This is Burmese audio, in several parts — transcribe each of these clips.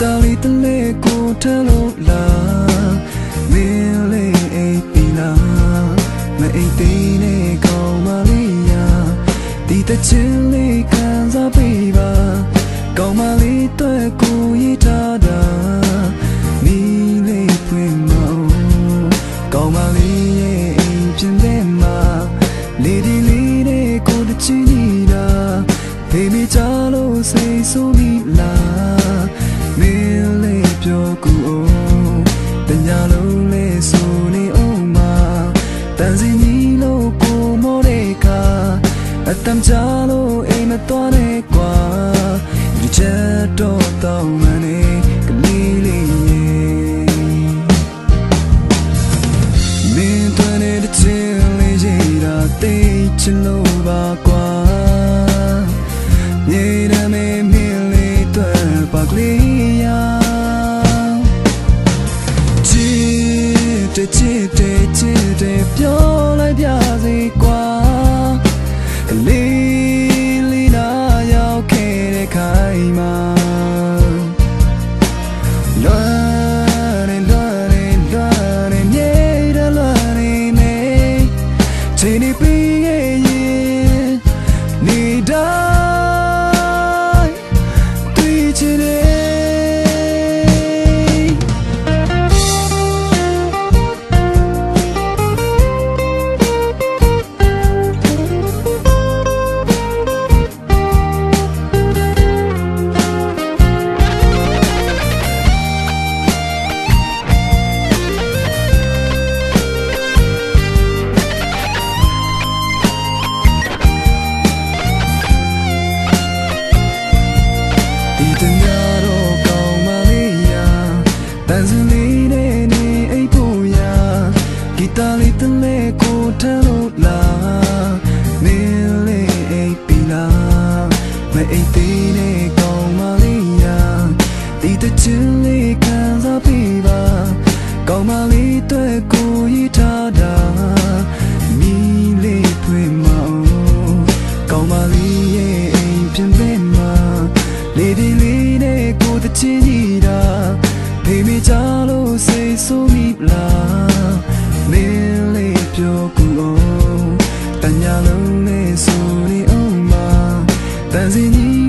တာလီတလေကိုထလို့လာမင်းလေးအိပ်ပြီလားမအိပ်သေးနဲ့ကောင်းမလေးယာဒီတချင်လေးခံစားပေးပါကောင်းမလေးတွေ့ကိုရထားတာမင်းလေးဖွင့်မအောင်ကောင်းမလေးရဲ့အိမ်ပြင်ထဲမှာလေဒီလေးနဲ့ကိုတချင်နေတာဖေးမိကြလို့စိတ်ဆိုးမိလား တော့တောင်းမနေကလေးလေးမင်းတွင်တဲ့ချင်းလေးရတာသိချင်လို့ပါကွာနေရမေမင်းလေးတွေ့ပါကလေးရာချစ်တဲ့ချစ်တဲ့ချစ်တဲ့ပြော done.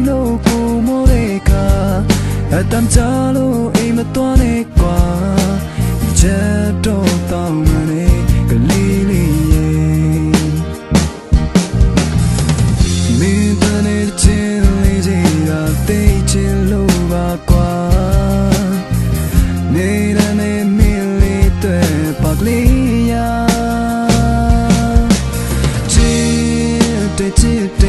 လို့ကိုမိုးတဲ့ကအတမ်းချလို့အိမ်မတော်နဲ့ကွာချက်တော့တောင်းမနေကလေးလေးရဲ့မင်းတနဲ့ချင်းလေးကြီးကတိတ်ချင်းလို့ပါကွာနေရနေမင်းလေးတွေပါကလေးရချစ်တဲ့ချစ်